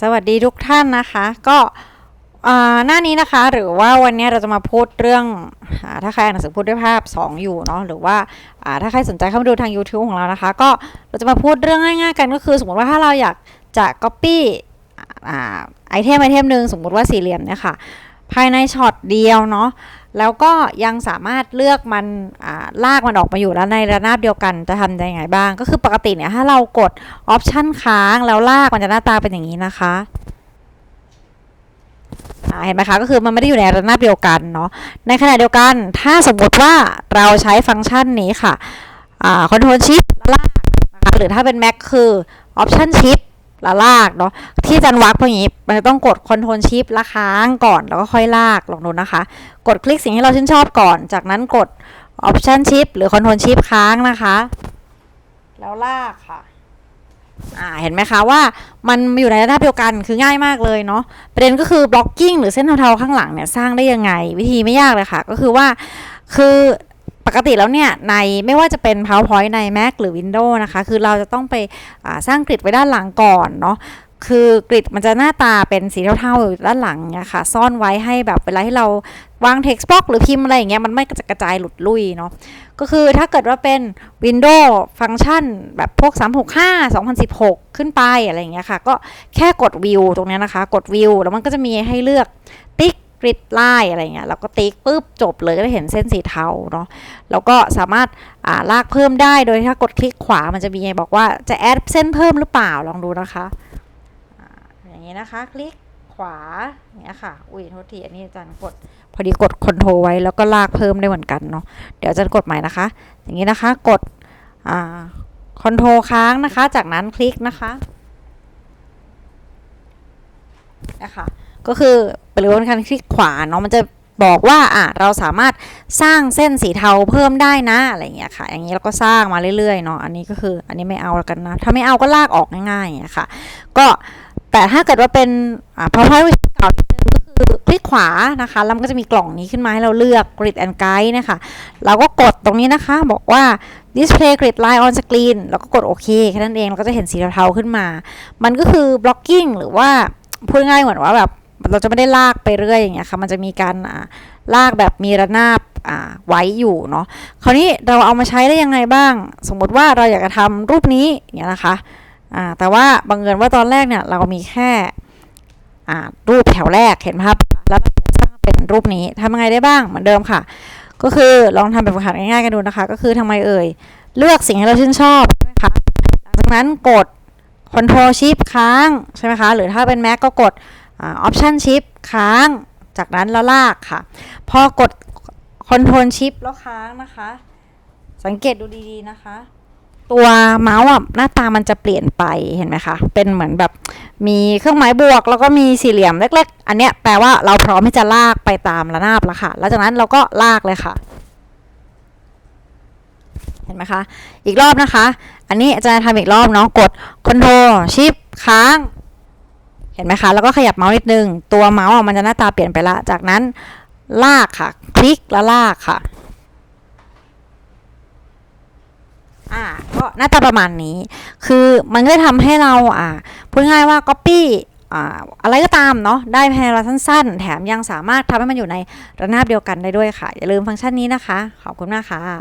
สวัสดีทุกท่านนะคะ ก็หน้านี้นะคะหรือว่าวันนี้เราจะมาพูดเรื่องอถ้าใครอ่านหนังสือพูดด้วยภาพ 2 อยู่เนาะหรือว่าถ้าใครสนใจเข้ามาดูทาง YouTube ของเรานะคะ ก็เราจะมาพูดเรื่องง่ายๆกันก็คือ สมมติว่าถ้าเราอยากจะ Copy ไอเทมไอเทมหนึ่งสมมติว่าสี่เหลี่ยมเนี่ยค่ะภายในช็อตเดียวเนาะ แล้วก็ยังสามารถเลือกมันาลากมันออกมาอยู่แล้วในระนาบเดียวกันจะทำยังไงบ้าง ก็คือปกติเนี่ยถ้าเรากดออปชันค้างแล้วลากมันจะหน้าตาเป็นอย่างนี้นะคะเห็นไหมคะก็คือมันไม่ได้อยู่ในระนาบเดียวกันเนาะในขณะเดียวกันถ้าสมมติว่าเราใช้ฟังก์ชันนี้ค่ะคอนโทรลชิปลากนะคะหรือถ้าเป็น Mac คือออปชันชิป ละลากเนาะที่จันวักพวกนี้มันจะต้องกดคอนโทรลชิปละค้างก่อนแล้วก็ค่อยลากลองดูนะคะ กดคลิกสิ่งที่เราชื่นชอบก่อน จากนั้นกด Option Shift หรือ Control Shift ค้างนะคะ แล้วลากค่ะอ่าเห็นไหมคะว่ามันอยู่ในระดับเดียวกันคือง่ายมากเลยเนาะประเด็นก็คือ blocking หรือเส้นเทาๆข้างหลังเนี่ยสร้างได้ยังไง วิธีไม่ยากเลยค่ะ ก็คือว่าคือ ปกติแล้วเนี่ยในไม่ว่าจะเป็น PowerPoint ใน Mac หรือ Windows นะคะ คือเราจะต้องไปสร้างกริดไว้ด้านหลังก่อนเนาะคือกริดมันจะหน้าตาเป็นสีเทาๆอยู่ด้านหลังเนี่ยค่ะ ซ่อนไว้ให้แบบเวลาที่เราวาง text box หรือพิมพ์อะไรอย่างเงี้ยมันไม่กระจายหลุดลุ่ยเนาะก็คือถ้าเกิดว่าเป็น Windows ฟังก์ชันแบบพวก 365 2016 ขึ้นไปอะไรอย่างเงี้ยค่ะ ก็แค่กด View ตรงเนี้ยนะคะ กด View แล้วมันก็จะมีให้เลือกติ๊ก กริดไล่อะไรเงี้ยแล้วก็ติ๊กปุ๊บจบเลยก็จะเห็นเส้นสีเทาเนาะแล้วก็สามารถอ่าลากเพิ่มได้โดยถ้ากดคลิกขวามันจะมีบอกว่าจะแอดเส้นเพิ่มหรือเปล่าลองดูนะคะอย่างนี้นะคะ คลิกขวาอย่างเงี้ยค่ะ อุ้ยโทษทีอันนี้อาจารย์กด พอดีกดคอนโทรไว้แล้วก็ลากเพิ่มได้เหมือนกันเนาะเดี๋ยวอาจารย์กดใหม่นะคะ อย่างนี้นะคะกดอ่าคอนโทรค้างนะคะ จากนั้นคลิกนะคะนะคะก็คือ หรือว่าการคลิกขวาเนาะมันจะบอกว่าอะเราสามารถสร้างเส้นสีเทาเพิ่มได้นะอะไรอย่างเงี้ยค่ะ อย่างนี้เราก็สร้างมาเรื่อยๆเนาะอันนี้ก็คืออันนี้ไม่เอาแล้วกันนะ ถ้าไม่เอาก็ลากออกง่ายๆอย่างเงี้ยค่ะ ก็แต่ถ้าเกิดว่าเป็นอ่า PowerPoint เวอร์ชันเก่านิดนึงก็คือคลิกขวานะคะแล้วมันก็จะมีกล่องนี้ขึ้นมาให้เราเลือก Grid and Guide นะคะเราก็กดตรงนี้นะคะ บอกว่า Display Grid Line on Screen แล้วก็กดโอเคแค่นั้นเองเราก็จะเห็นสีเทาๆขึ้นมา มันก็คือ blocking หรือว่าพูดง่ายเหมือนว่าแบบ เราจะไม่ได้ลากไปเรื่อยอย่างเงี้ยค่ะ มันจะมีการลากแบบมีระนาบไว้อยู่เนาะ คราวนี้เราเอามาใช้ได้ยังไงบ้าง สมมติว่าเราอยากจะทำรูปนี้อย่างเงี้ยนะคะแต่ว่าบังเอิญว่าตอนแรกเนี่ยเรามีแค่รูปแถวแรกเห็นภาพแล้วเราสร้างเป็นรูปนี้ทำยังไงได้บ้างเหมือนเดิมค่ะ ก็คือลองทำแบบฝึกหัดง่ายๆกันดูนะคะ ก็คือทำไมเอ่ย เลือกสิ่งที่เราชื่นชอบใช่ไหมคะหลังจากนั้นกด Ctrl Shift ค้างใช่ไหมคะ หรือถ้าเป็น Mac ก็กด อ่า Option Shift ค้าง จากนั้นแล้วลากค่ะ พอกด Ctrl Shift แล้วค้างนะคะ สังเกตดูดีๆนะคะ ตัวเมาส์อะหน้าตามันจะเปลี่ยนไปเห็นไหมคะ เป็นเหมือนแบบมีเครื่องหมายบวก แล้วก็มีสี่เหลี่ยมเล็ก ๆ อันเนี้ยแปลว่าเราพร้อมที่จะลากไปตามระนาบแล้วค่ะ แล้วจากนั้นเราก็ลากเลยค่ะเห็นไหมคะ อีกรอบนะคะ อันนี้อาจารย์ทำอีกรอบเนาะ กด Ctrl Shift ค้าง เห็นไหมคะแล้วก็ขยับเมาส์นิดนึง ตัวเมาส์มันจะหน้าตาเปลี่ยนไปละ จากนั้นลากค่ะ คลิกแล้วลากค่ะอ่าก็หน้าตาประมาณนี้ คือมันก็จะทำให้เราอ่าพูดง่ายว่า Copy อ่าอะไรก็ตามเนาะได้ภายในเวลาสั้นๆ แถมยังสามารถทำให้มันอยู่ในระนาบเดียวกันได้ด้วยค่ะ อย่าลืมฟังก์ชันนี้นะคะ ขอบคุณมากค่ะ